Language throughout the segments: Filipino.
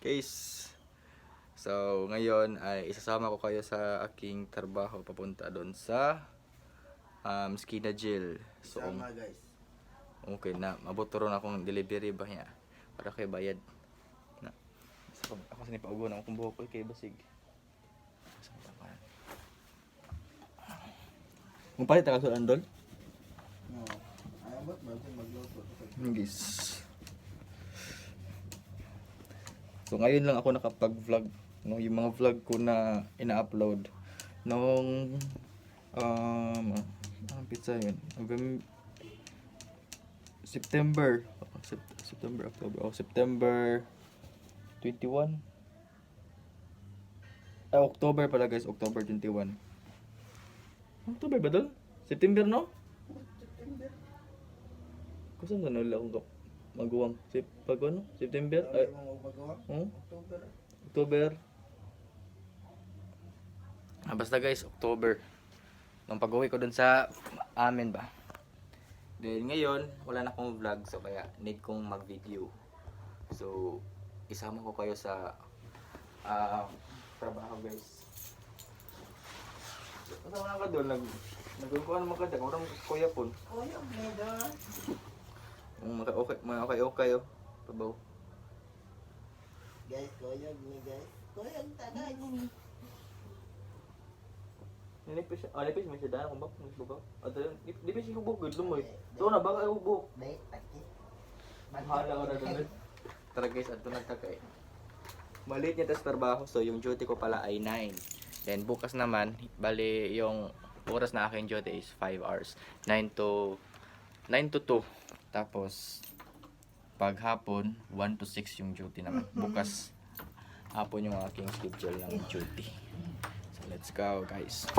Guys, so ngayon ay isasama ko kayo sa aking trabaho papunta doon sa um, Skina Jail. So, Sama guys. okay na, mabuto ron akong delivery ba niya para kay bayad. Na. So, ako sa nipaugo na akong buhok ko kay basig. Sa tapan. Kung palit ka sa andol? No. Ayaw ba't bago magluto? Guys. So ngayon lang ako nakapag-vlog, no, yung mga vlog ko na ina-upload nung um ang pizza yun. November September Sep- September October oh September 21 Ah, October pala guys, October 21. October ba doon? September no? Kasi nga nila akong maguwang Sep pag ano? September? Ay, mo magawa? oh, October. October. Ah, basta guys, October. Nung pag-uwi ko dun sa amin ba. Then ngayon, wala na akong vlog so kaya need kong mag-video. So, isama ko kayo sa ah, trabaho guys. Kasama ka doon, nag nagkukuha naman ka dyan, orang kuya po. Kuya, mega. Mga okay, mga okay okay oh. Pabaw. Guys, kuya, ni guys. Kuya, tagay. Nilipis siya. Ah, nilipis mo siya dahil kung bakit mas bukaw. At di- di pa siya hubog, good lumoy. So na, baka ay hubog. Dahil, taki. Bahala ko na doon. Tara guys, ato na takay. Maliit niya tas trabaho, so yung duty ko pala ay 9. Then bukas naman, bali yung oras na aking duty is 5 hours. 9 to 9 to 2. Tapos pag hapon, 1 to 6 yung duty naman. Bukas hapon yung aking schedule ng duty. So let's go guys.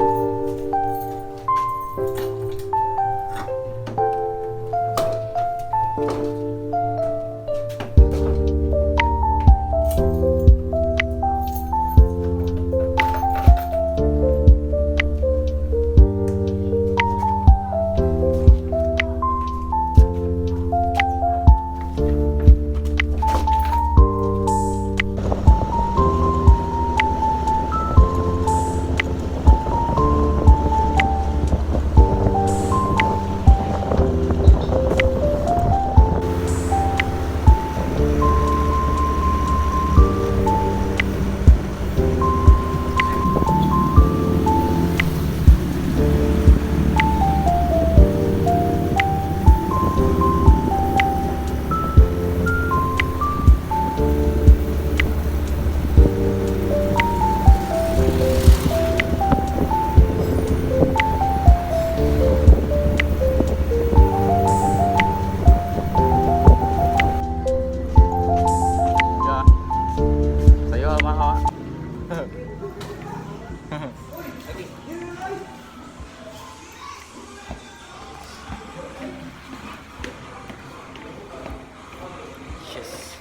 Yes.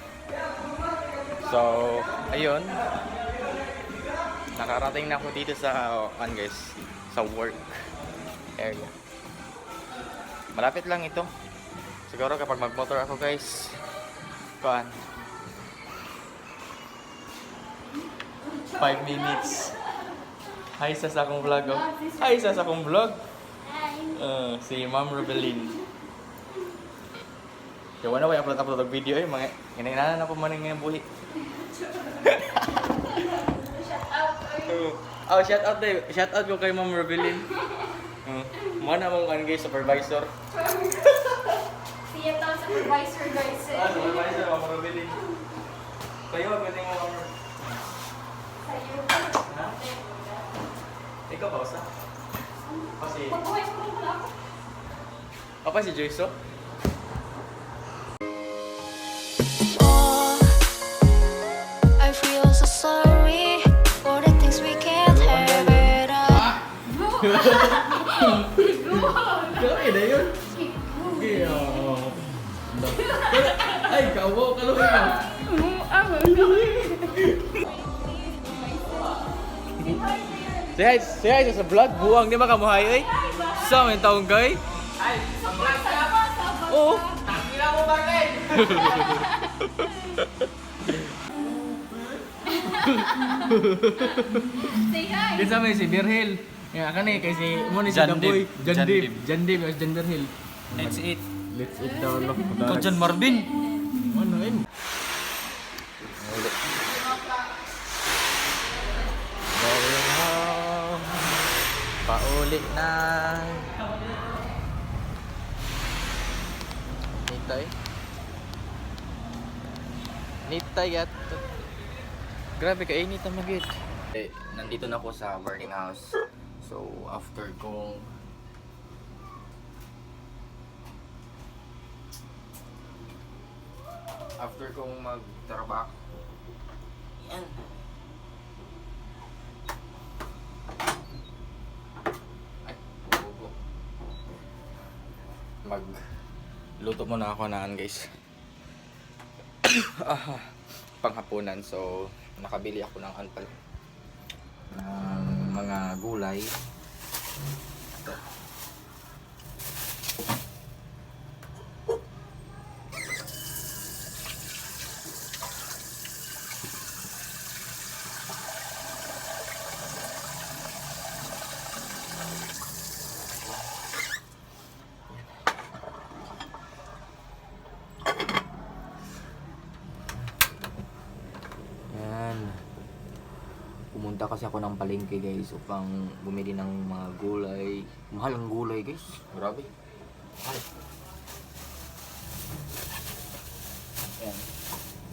So, ayun. Nakarating na ako dito sa, ano guys, sa work area. Malapit lang ito. Siguro kapag magmotor ako guys, kuan, 5 minutes. Hi sa sa akong vlog. Oh. Hi sa sa akong vlog. Uh, si Ma'am Rebelin. Kaya wala ko upload upload video eh mga ginainan ako man ng buhi. oh, shout out day. Shout out ko kay Ma'am Rebelin. Uh, mo na mong kan guys supervisor. Siya tao supervisor guys. eh. Ah, supervisor Ma'am Rebelin. Kayo galing mo Ma'am. Sa'yo. Ha? Ikaw ba usa? Kasi Pag-uwi ko lang pala ako. Apa si Joyce? oh? Oh, I feel so sorry for the things we can't have it all. Kaya na yun. Kaya, oh. Ay, kawo, mo. Si Hay, si Hay sa vlog, buwang di makamuhay, eh. Sa may taong gay. Oo. Takila mo ba, guys? Say hi. Kinsa may si Birhil. Ya kani kay si mo ni si Jan Daboy. Dib. Jan Jan Dib. Dib. Jan Dib as Jan Birhil. Let's eat. Let's eat daw lo. Ikaw dyan, Marvin. Ano yun? Going home. Pauli na. Nitay. Nitay at Grabe ka, init ang magit. Eh, nandito na ako sa boarding house. So, after kong after kong magtrabaho yan ay mag luto muna ako naan guys. Ah, panghapunan so nakabili ako ng anpal ng mga gulay Pumunta kasi ako ng palengke guys upang bumili ng mga gulay. Mahal ang gulay guys. Grabe. Mahal. Yan.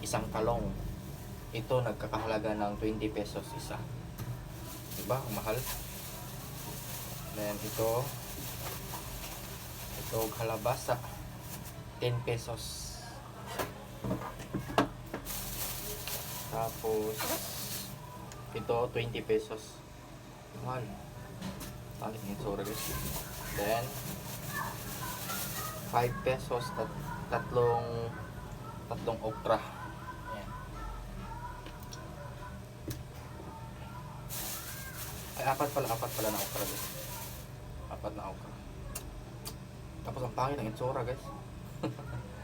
Isang talong. Ito nagkakahalaga ng 20 pesos isa. Diba? Mahal. Then ito. Ito kalabasa. 10 pesos. Tapos, ito 20 pesos. Mahal. Pangit ng itsura guys. Then, 5 pesos, tat tatlong, tatlong okra. Ayan. Ay, apat pala, apat pala na okra guys. Apat na okra. Tapos ang pangit ng itsura guys.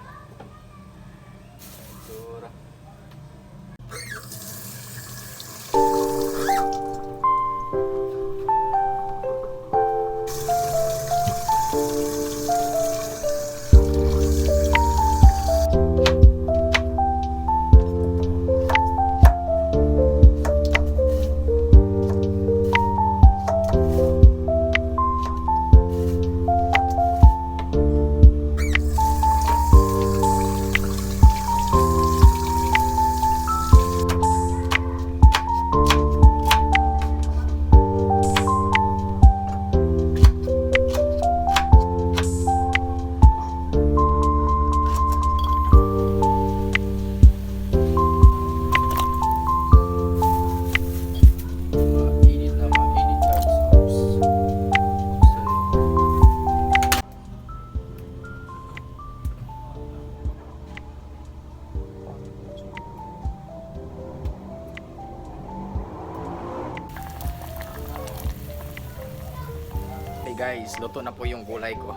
guys, luto na po yung gulay ko.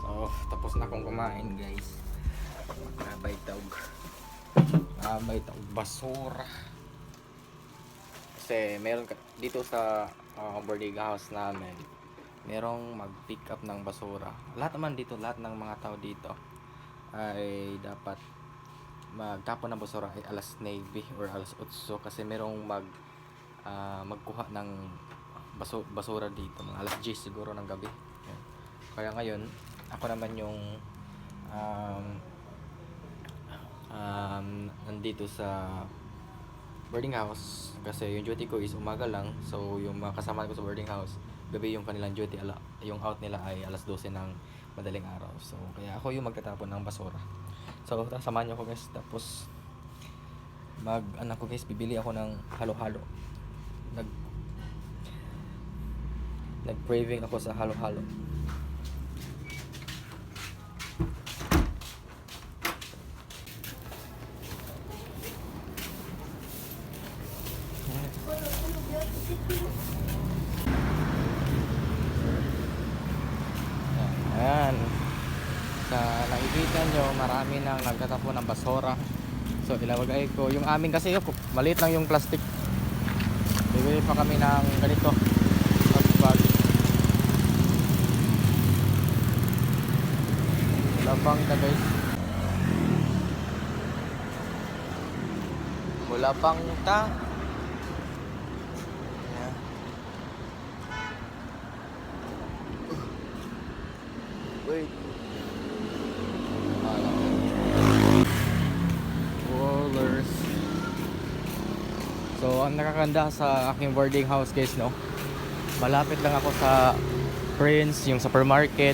So, tapos na akong kumain guys. Magkabay tawag. Magkabay tawag basura. Kasi meron dito sa uh, boarding house namin, merong mag-pick up ng basura. Lahat naman dito, lahat ng mga tao dito ay dapat magtapon ng basura ay alas 9 or alas 8 kasi merong mag ah, magkuha ng baso, basura dito mga alas 10 siguro ng gabi. Kaya ngayon, ako naman yung um, um, nandito sa boarding house. Kasi yung duty ko is umaga lang. So yung mga kasama ko sa boarding house gabi yung kanilang duty. Ala, yung out nila ay alas 12 ng madaling araw. So kaya ako yung magtatapon ng basura. So samahan niyo ako guys. Tapos mag anak ko guys bibili ako ng halo-halo. Nag nag craving ako sa halo-halo Sa nakikita nyo, marami nang nagtatapon ng basura. Ilagay ko. Yung amin kasi yung maliit lang yung plastic. Bibili pa kami ng ganito. Bag. Labang na guys. Wala pang ta. So, ang nakakanda sa aking boarding house guys, no? Malapit lang ako sa Prince, yung supermarket,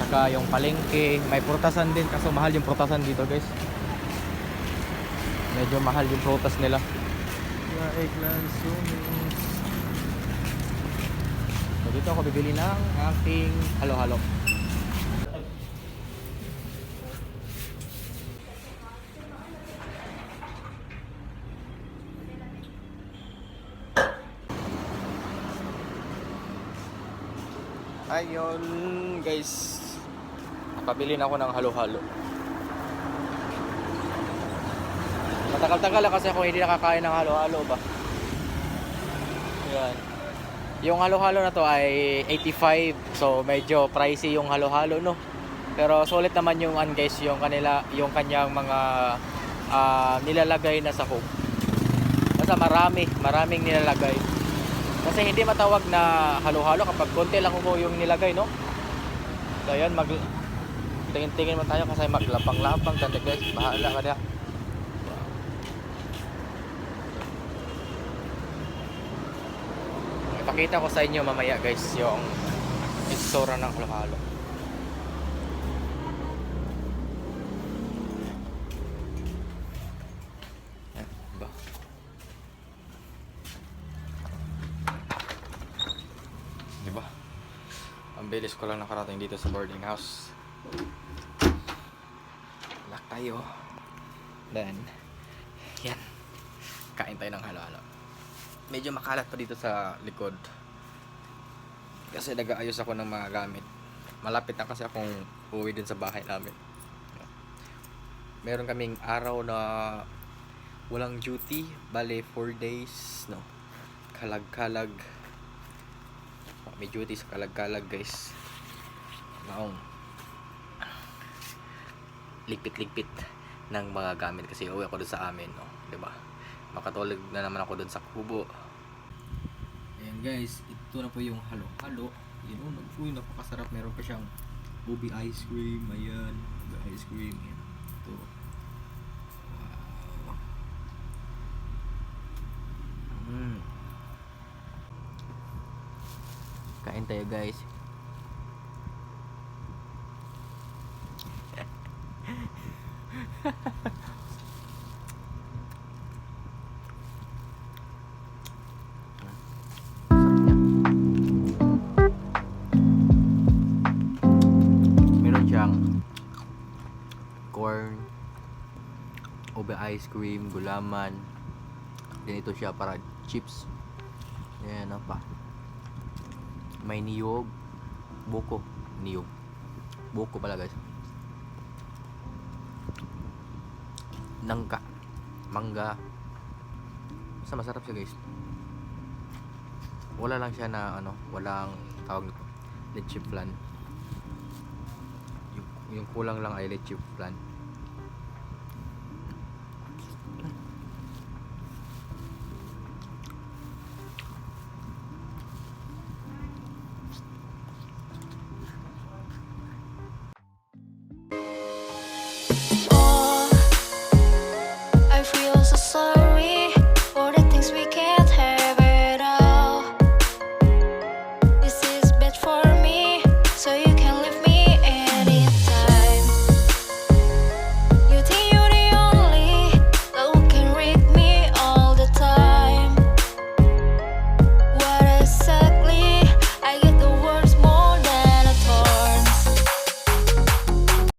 saka yung palengke. May prutasan din, kaso mahal yung prutasan dito guys. Medyo mahal yung prutas nila. So, dito ako bibili ng aking halo-halo. Ayun, guys. Nakabili na ako ng halo-halo. Matagal-tagal na kasi ako hindi nakakain ng halo-halo ba. Yan. Yung halo-halo na to ay 85. So medyo pricey yung halo-halo no. Pero sulit naman yung an guys, yung kanila, yung kanyang mga ah, nilalagay na sa coke. Basta marami, maraming nilalagay. Kasi hindi matawag na halo-halo kapag konti lang mo yung nilagay, no? So, yun, mag... Tingin-tingin mo tayo kasi maglapang-lapang ka guys. Bahala ka na. Ipakita ko sa inyo mamaya guys yung itsura ng halo-halo. Ko lang nakarating dito sa boarding house. Lock tayo. Then, yan. Kain tayo ng halo-halo. Medyo makalat pa dito sa likod. Kasi nag-aayos ako ng mga gamit. Malapit na kasi akong uwi din sa bahay namin. Meron kaming araw na walang duty. Bale, 4 days. No? Kalag-kalag. May duty sa kalag-kalag guys. Maong ligpit-ligpit ng mga gamit kasi uwi ako doon sa amin, no? 'di ba? Makatulog na naman ako doon sa kubo. Ayan guys, ito na po yung halo-halo. Yun, oh, nag- uy, napakasarap. Meron pa siyang ubi ice cream. Ayan, ice cream. Ayan. Ito. Wow. Mm. Kain tayo guys. Ube ice cream, gulaman. Then ito siya para chips. Ayan ano pa. May niyog, buko, niyog. Buko pala guys. Nangka, mangga. Basta masarap siya guys. Wala lang siya na ano, walang tawag nito, leche flan. Yung, yung kulang lang ay leche flan.